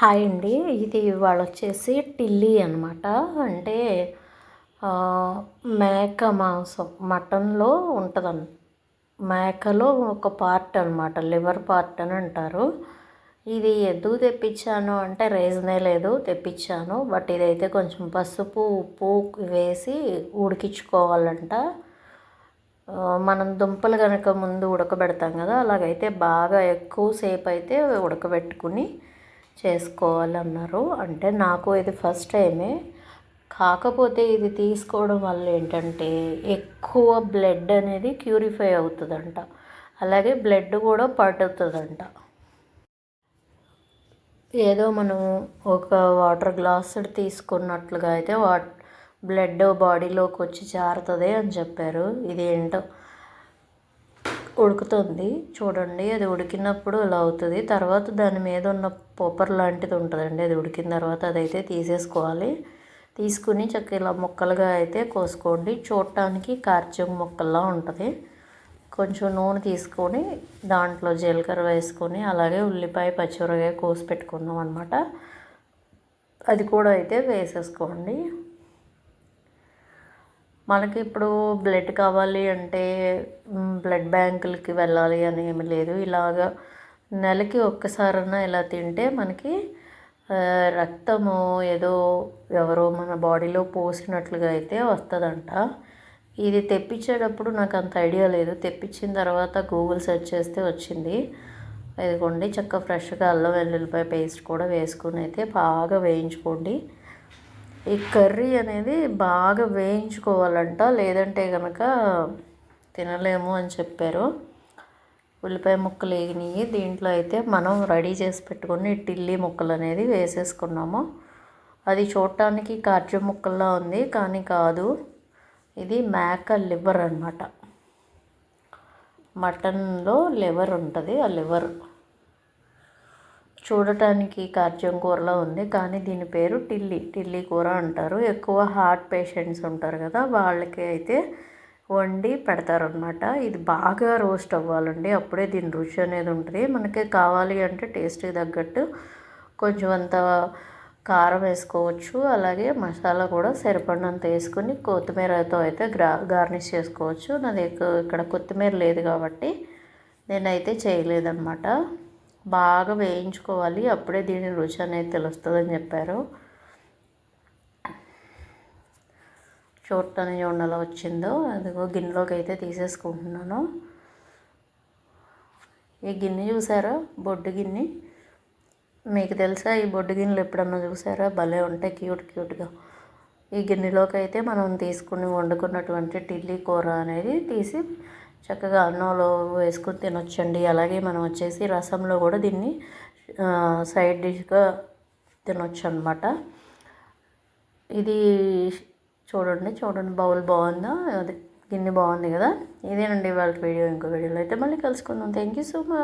Hi అండి. ఇది ఇవాళ వచ్చేసి టిల్లీ అనమాట అంటే మేక మాంసం మటన్లో ఉంటుందని మేకలో ఒక పార్ట్ అనమాట లివర్ పార్ట్ అని అంటారు. ఇది ఎందుకు తెప్పించాను అంటే రీజనే లేదు తెప్పించాను. బట్ ఇదైతే కొంచెం పసుపు ఉప్పు వేసి ఉడికించుకోవాలంట. మనం దుంపలు కనుక ముందు ఉడకబెడతాం కదా అలాగైతే బాగా ఎక్కువసేపు అయితే ఉడకబెట్టుకుని చేసుకోవాలన్నారు. అంటే నాకు ఇది ఫస్ట్ టైమే కాకపోతే ఇది తీసుకోవడం వల్ల ఏంటంటే ఎక్కువ బ్లడ్ అనేది క్యూరిఫై అవుతుందంట. అలాగే బ్లడ్ కూడా పడుతుందంట. ఏదో మనం ఒక వాటర్ గ్లాస్ తీసుకున్నట్లుగా అయితే వా బ్లడ్ బాడీలోకి వచ్చి జారుతుంది అని చెప్పారు. ఇది ఏంటో ఉడుకుతుంది. చూడండి అది ఉడికినప్పుడు ఇలా అవుతుంది. తర్వాత దాని మీద ఉన్న పూపర్ లాంటిది ఉంటుందండి. అది ఉడికిన తర్వాత అదైతే తీసేసుకోవాలి. తీసుకుని చక్క ఇలా ముక్కలుగా అయితే కోసుకోండి. చూడటానికి కార్చం ముక్కల్లా ఉంటుంది. కొంచెం నూనె తీసుకొని దాంట్లో జీలకర్ర వేసుకొని అలాగే ఉల్లిపాయ పచ్చిమిరకాయ కోసి పెట్టుకుందాం అనమాట అది కూడా అయితే వేసేసుకోండి. మనకి ఇప్పుడు బ్లడ్ కావాలి అంటే బ్లడ్ బ్యాంకులకి వెళ్ళాలి అని ఏమి లేదు. ఇలాగా నెలకి ఒక్కసారన్నా ఇలా తింటే మనకి రక్తము ఏదో ఎవరో మన బాడీలో పోసినట్లుగా అయితే వస్తుందంట. ఇది తెప్పించేటప్పుడు నాకు అంత ఐడియా లేదు. తెప్పించిన తర్వాత గూగుల్ సెర్చ్ చేస్తే వచ్చింది. ఇదిగోండి చక్క ఫ్రెష్గా అల్లం వెల్లుల్లిపాయ పేస్ట్ కూడా వేసుకుని అయితే బాగా వేయించుకోండి. ఈ కర్రీ అనేది బాగా వేయించుకోవాలంట. లేదంటే కనుక తినలేము అని చెప్పారు. ఉల్లిపాయ ముక్కలు వేగినాయి. దీంట్లో అయితే మనం రెడీ చేసి పెట్టుకుని టిల్లీ ముక్కలు అనేది వేసేసుకున్నాము. అది చూడటానికి కాజు ముక్కల్లా ఉంది కానీ కాదు. ఇది మేక లివర్ అనమాట మటన్లో లివర్ ఉంటుంది ఆ లివర్. చూడటానికి కార్జం కూరలో ఉంది. కానీ దీని పేరు టిల్లీ. టిల్లీ కూర అంటారు. ఎక్కువ హార్ట్ పేషెంట్స్ ఉంటారు కదా వాళ్ళకి అయితే వండి పెడతారనమాట ఇది బాగా రోస్ట్ అవ్వాలండి. అప్పుడే దీని రుచి అనేది ఉంటుంది. మనకి కావాలి అంటే టేస్ట్కి తగ్గట్టు కొంచెం అంత కారం వేసుకోవచ్చు. అలాగే మసాలా కూడా సరిపడినంత వేసుకుని కొత్తిమీరతో అయితే గ్రా గార్నిష్ చేసుకోవచ్చు. నాది ఇక్కడ కొత్తిమీర లేదు కాబట్టి నేనైతే చేయలేదన్నమాట. బాగా వేయించుకోవాలి. అప్పుడే దీని రుచి అనేది తెలుస్తుందని చెప్పారు. చూడటానికి చూడండి వచ్చిందో. అదిగో గిన్నెలోకి అయితే తీసేసుకుంటున్నాను. ఈ గిన్నె చూసారా? బొడ్డు గిన్నె. మీకు తెలుసా ఈ బొడ్డు గిన్నెలు ఎప్పుడన్నా చూసారా? భలే ఉంటాయి క్యూట్ క్యూట్గా. ఈ గిన్నెలోకి అయితే మనం తీసుకుని వండుకున్నటువంటి టిల్లీ కూర అనేది తీసి చక్కగా అన్నంలో వేసుకొని తినొచ్చండి. అలాగే మనం వచ్చేసి రసంలో కూడా దీన్ని సైడ్ డిష్గా తినొచ్చు అనమాట ఇది చూడండి చూడండి బౌల్ బాగుందా? అది గిన్నె బాగుంది కదా? ఇదేనండి వాళ్ళ వీడియో. ఇంకో వీడియోలో అయితే మళ్ళీ కలుసుకుందాం. Thank you so much